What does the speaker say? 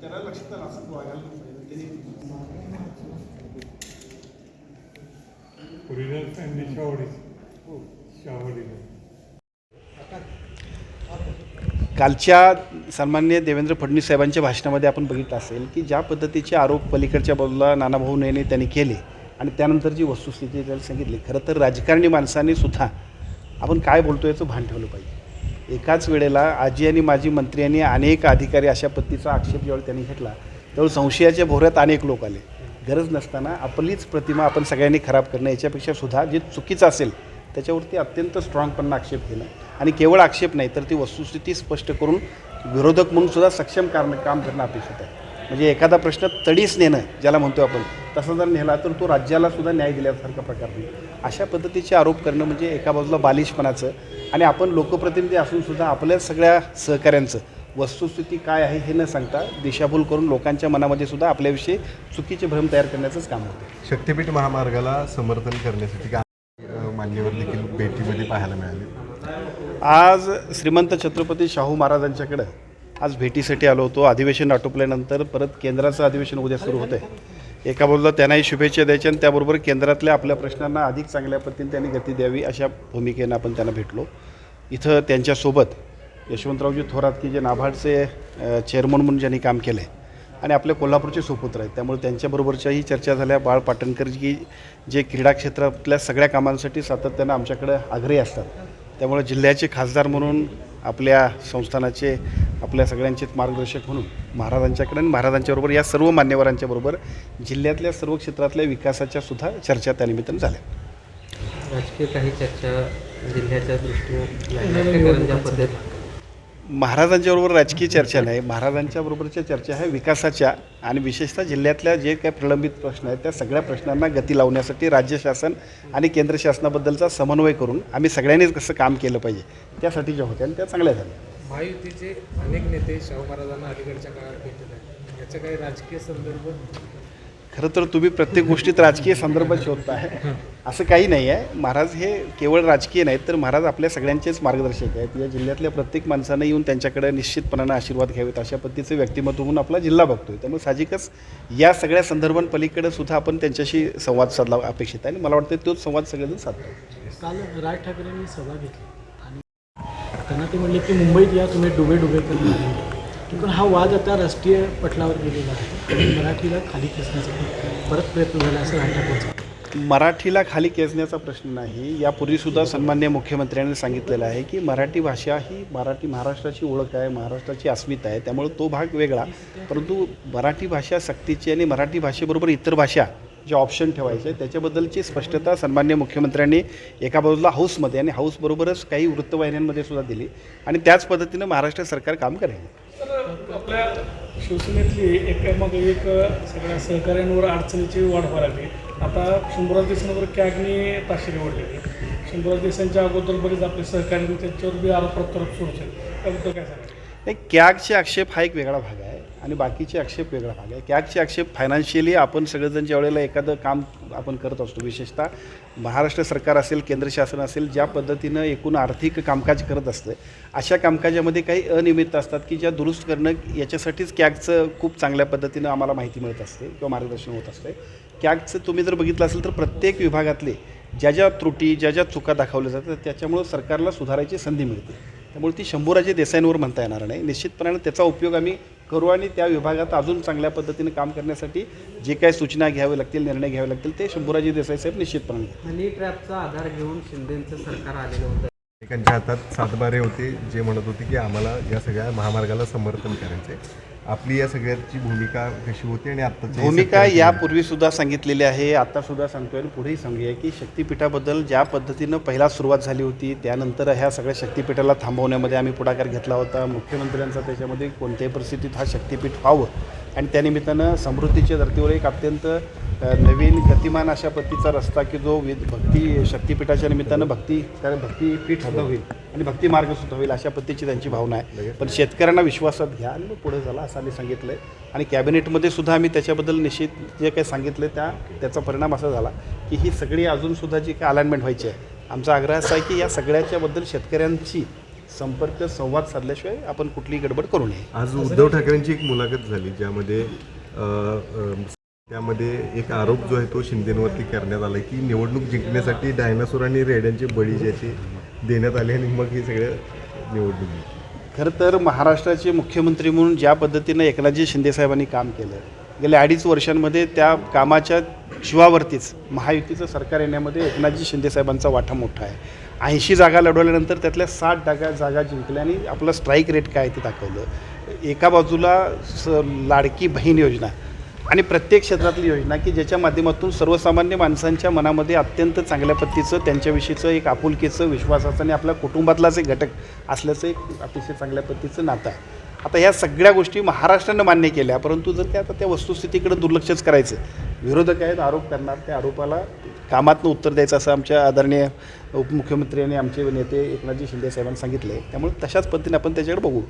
त्याला लक्षात आलं असं वागायला त्यांनी शावडी शावडीला कालच्या सन्मान्य देवेंद्र फडणवीस साहेबांच्या भाषणामध्ये आपण बघितलं असेल की ज्या पद्धतीचे आरोप पलीकडच्या बाजूला नानाभाऊ नेने त्यांनी केले आणि त्यानंतर जी वस्तुस्थिती त्यांनी सांगितली. खरं तर राजकारणी माणसांनी सुद्धा आपण काय बोलतो याचं भान ठेवलं पाहिजे. एकाच वेळेला आजी आणि माजी मंत्री आणि अनेक अधिकारी अशा पद्धतीचा आक्षेप ज्यावेळी त्यांनी घेतला त्यावेळी संशयाच्या भोऱ्यात अनेक लोक आले. गरज नसताना आपलीच प्रतिमा आपण सगळ्यांनी खराब करणं याच्यापेक्षा सुद्धा जे चुकीचं असेल त्याच्यावरती अत्यंत स्ट्रॉंगपणा आक्षेप केला आणि केवळ आक्षेप नाही तर ती वस्तुस्थिती स्पष्ट करून विरोधक म्हणून सुद्धा सक्षम कारण काम करणं अपेक्षित आहे. म्हणजे एखादा प्रश्न तडीस नेणं ज्याला म्हणतो आपण तसा जर नेला तर तो राज्याला सुद्धा न्याय दिल्यासारखा प्रकार होईल. अशा पद्धतीचे आरोप करणं म्हणजे एका बाजूला बालिशपणाचं आणि आपण लोकप्रतिनिधी असून सुद्धा आपल्या सगळ्या सहकाऱ्यांचं वस्तुस्थिती काय आहे हे न सांगता दिशाभूल करून लोकांच्या मनामध्ये सुद्धा आपल्याविषयी चुकीचे भ्रम तयार करण्याचंच काम होतं. शक्तीपीठ महामार्गाला समर्थन करण्यासाठी काय मान्यवर देखील भेटीमध्ये पाहायला मिळाले? आज श्रीमंत छत्रपती शाहू महाराजांच्याकडं आज भेटीसाठी आलो होतो. अधिवेशन आटोपल्यानंतर परत केंद्राचं अधिवेशन उद्या सुरू होतं आहे एका बाजूला त्यांनाही शुभेच्छा द्यायच्या आणि त्याबरोबर केंद्रातल्या आपल्या प्रश्नांना अधिक चांगल्या पद्धतीने त्यांनी गती द्यावी अशा भूमिकेनं आपण त्यांना भेटलो. इथं त्यांच्यासोबत यशवंतरावजी थोरात की जे नाबार्डचे चेअरमन म्हणून ज्यांनी काम केलं आहे आणि आपल्या कोल्हापूरचे सुपुत्र आहेत. त्यामुळे त्यांच्याबरोबरच्याही चर्चा झाल्या. बाळ पाटणकर की जे क्रीडा क्षेत्रातल्या सगळ्या कामांसाठी सातत्यानं आमच्याकडे आग्रही असतात. त्यामुळे जिल्ह्याचे खासदार म्हणून आपल्या संस्थानाचे आपल्या सगळ्यांचेच मार्गदर्शक म्हणून महाराजांच्याकडे आणि महाराजांच्याबरोबर या सर्व मान्यवरांच्याबरोबर जिल्ह्यातल्या सर्व क्षेत्रातल्या विकासाच्या सुद्धा चर्चा त्यानिमित्तानं झाल्या. राजकीय काही चर्चा जिल्ह्याच्या दृष्टीने महाराजांच्याबरोबर राजकीय चर्चा नाही महाराजांच्या बरोबरच्या चर्चा आहे विकासाच्या आणि विशेषतः जिल्ह्यातल्या जे काही प्रलंबित प्रश्न आहेत त्या सगळ्या प्रश्नांना गती लावण्यासाठी राज्य शासन आणि केंद्र शासनाबद्दलचा समन्वय करून आम्ही सगळ्यांनीच कसं काम केलं पाहिजे त्यासाठी ज्या होत्या आणि त्या चांगल्या झाल्या. महायुतीचे अनेक नेते शाहू महाराजांना अलीकडच्या काळात भेटत आहेत. याचा काही राजकीय संदर्भ खरं तर तुम्ही प्रत्येक गोष्टीत राजकीय संदर्भ शोधताय असं काही नाही आहे. महाराज हे केवळ राजकीय नाहीत तर महाराज आपल्या सगळ्यांचेच मार्गदर्शक आहेत. या जिल्ह्यातल्या प्रत्येक माणसानं येऊन त्यांच्याकडे निश्चितपणानं आशीर्वाद घ्यावेत अशा पद्धतीचं व्यक्तिमत्व म्हणून आपला जिल्हा बघतोय. त्यामुळे साहजिकच या सगळ्या संदर्भांपलीकडे सुद्धा आपण त्यांच्याशी संवाद साधला अपेक्षित आहे आणि मला वाटतं तोच संवाद सगळेजण साधतो काल राज ठाकरेंनी सभा घेतली आणि त्यांना ते म्हणले की मुंबईत या तुम्ही डुबे डुबे करणार पण हा वाद आता राष्ट्रीय पटलावर गेलेला आहे. आणि मराठीला खाली खेचण्याचा परत प्रयत्न झाला असं राज मराठीला खाली खेचण्याचा प्रश्न नाही. यापूर्वीसुद्धा सन्मान्य मुख्यमंत्र्यांनी सांगितलेलं आहे की मराठी भाषा ही मराठी महाराष्ट्राची ओळख आहे महाराष्ट्राची अस्मिता आहे. त्यामुळे तो भाग वेगळा. परंतु मराठी भाषा सक्तीची आणि मराठी भाषेबरोबर इतर भाषा जे ऑप्शन ठेवायचे त्याच्याबद्दलची स्पष्टता सन्मान्य मुख्यमंत्र्यांनी एका बाजूला हाऊसमध्ये आणि हाऊसबरोबरच काही वृत्तवाहिन्यांमध्ये सुद्धा दिली. आणि त्याच पद्धतीनं महाराष्ट्र सरकार काम करेल. शिवसेनेतली एक मग एक सगळ्या सहकाऱ्यांवर अडचणीची वाढ व्हायला लागली. आता शंभराज देसांवर कॅगने ताशी ओढलेली शंभराज देसांच्या अगोदर बरेच आपले सहकारी त्यांच्यावर बी आरोप प्रत्यारोप सुरू आहेत. त्याबद्दल काय सांगा नाही कॅगचे आक्षेप हा एक वेगळा भाग आहे. आणि बाकीचे आक्षेप वेगळा भाग आहे कॅगचे आक्षेप फायनान्शियली आपण सगळेजण ज्या वेळेला एखादं काम आपण करत असतो. विशेषतः महाराष्ट्र सरकार असेल केंद्र शासन असेल ज्या पद्धतीनं एकूण आर्थिक कामकाज करत असतं अशा कामकाजामध्ये काही अनियमित असतात की ज्या दुरुस्त करणं याच्यासाठीच कॅगचं खूप चांगल्या पद्धतीनं आम्हाला माहिती मिळत असते किंवा मार्गदर्शन होत असते. कॅगचं तुम्ही जर बघितलं असेल तर प्रत्येक विभागातले ज्या ज्या त्रुटी ज्या ज्या चुका दाखवल्या जातात त्याच्यामुळं सरकारला सुधारायची संधी मिळते. त्यामुळे ती शंभूराजे देसाईंवर म्हणता येणार नाही. निश्चितपणाने त्याचा उपयोग आम्ही करू आणि त्या विभागात अजून चांगल्या पद्धतीने काम करण्यासाठी जे काही सूचना घ्यावे लागतील निर्णय घ्यावे लागतील ते शंभूराजी देसाई साहेब निश्चितपणे. हनी ट्रॅपचा आधार घेऊन शिंदेचं सरकार आलेलं होतं. एकांच्या हातात सातबारे होते. जे म्हणत होते की आम्हाला या सगळ्या महामार्गाला समर्थन करायचे आपली या सगळ्याची भूमिका कशी होती आणि आत्ताची भूमिका यापूर्वी सुद्धा सांगितलेली आहे. आता सुद्धा सांगतोय आणि पुढेही सांगूया की शक्तिपीठाबद्दल ज्या पद्धतीनं पहिला सुरुवात झाली होती त्यानंतर ह्या सगळ्या शक्तिपीठाला थांबवण्यामध्ये आम्ही पुढाकार घेतला होता. मुख्यमंत्र्यांचा त्याच्यामध्ये कोणत्याही परिस्थितीत हा शक्तिपीठ व्हावं. आणि त्यानिमित्तानं समृद्धीच्या धर्तीवर एक अत्यंत नवीन गतिमान अशा पद्धतीचा रस्ता की जो विद भक्ती शक्तिपीठाच्या निमित्तानं भक्ती त्या भक्तीपीठ सुद्धा होईल आणि भक्ती मार्ग सुद्धा होईल अशा पद्धतीची त्यांची भावना आहे. पण शेतकऱ्यांना विश्वासात घ्या आणि मग पुढे झाला असं आम्ही सांगितलं आहे आणि कॅबिनेटमध्ये सुद्धा आम्ही त्याच्याबद्दल निश्चित जे काही सांगितलं त्या त्याचा परिणाम असा झाला की ही सगळी अजूनसुद्धा जी काही अलाइनमेंट व्हायची आहे आमचा आग्रह असा आहे की या सगळ्याच्याबद्दल शेतकऱ्यांची संपर्क संवाद साधल्याशिवाय आपण कुठलीही गडबड करू नये. आज उद्धव ठाकरेंची एक मुलाखत झाली ज्यामध्ये त्यामध्ये एक आरोप जो आहे तो शिंदेवरती करण्यात आला की निवडणूक जिंकण्यासाठी डायनासोर आणि रेड्यांचे बळी ज्याचे देण्यात आले आणि मग हे सगळं निवडणूक खरं तर महाराष्ट्राचे मुख्यमंत्री म्हणून ज्या पद्धतीनं एकनाथजी शिंदेसाहेबांनी काम केलं गेल्या अडीच वर्षांमध्ये त्या कामाच्या शिवावरतीच महायुतीचं सरकार येण्यामध्ये एकनाथजी शिंदेसाहेबांचा वाटा मोठा आहे. ऐंशी जागा लढवल्यानंतर त्यातल्या साठ जागा जागा जिंकल्या आणि आपलं स्ट्राईक रेट काय ते दाखवलं. एका बाजूला स लाडकी बहीण योजना आणि प्रत्येक क्षेत्रातली योजना की ज्याच्या माध्यमातून सर्वसामान्य माणसांच्या मनामध्ये अत्यंत चांगल्या पद्धतीचं त्यांच्याविषयीचं एक आपुलकीचं विश्वासाचं आणि आपल्या कुटुंबातलाच एक घटक असल्याचं एक अतिशय चांगल्या पद्धतीचं नातं आहे. आता ह्या सगळ्या गोष्टी महाराष्ट्रानं मान्य केल्या परंतु जर त्या आता त्या वस्तुस्थितीकडे दुर्लक्षच करायचं विरोधक आहेत आरोप करणार त्या आरोपाला कामातनं उत्तर द्यायचं असं आमच्या आदरणीय उपमुख्यमंत्री आणि आमचे नेते एकनाथजी शिंदे साहेबांनी सांगितलं आहे त्यामुळे तशाच पद्धतीने आपण त्याच्याकडे बघू.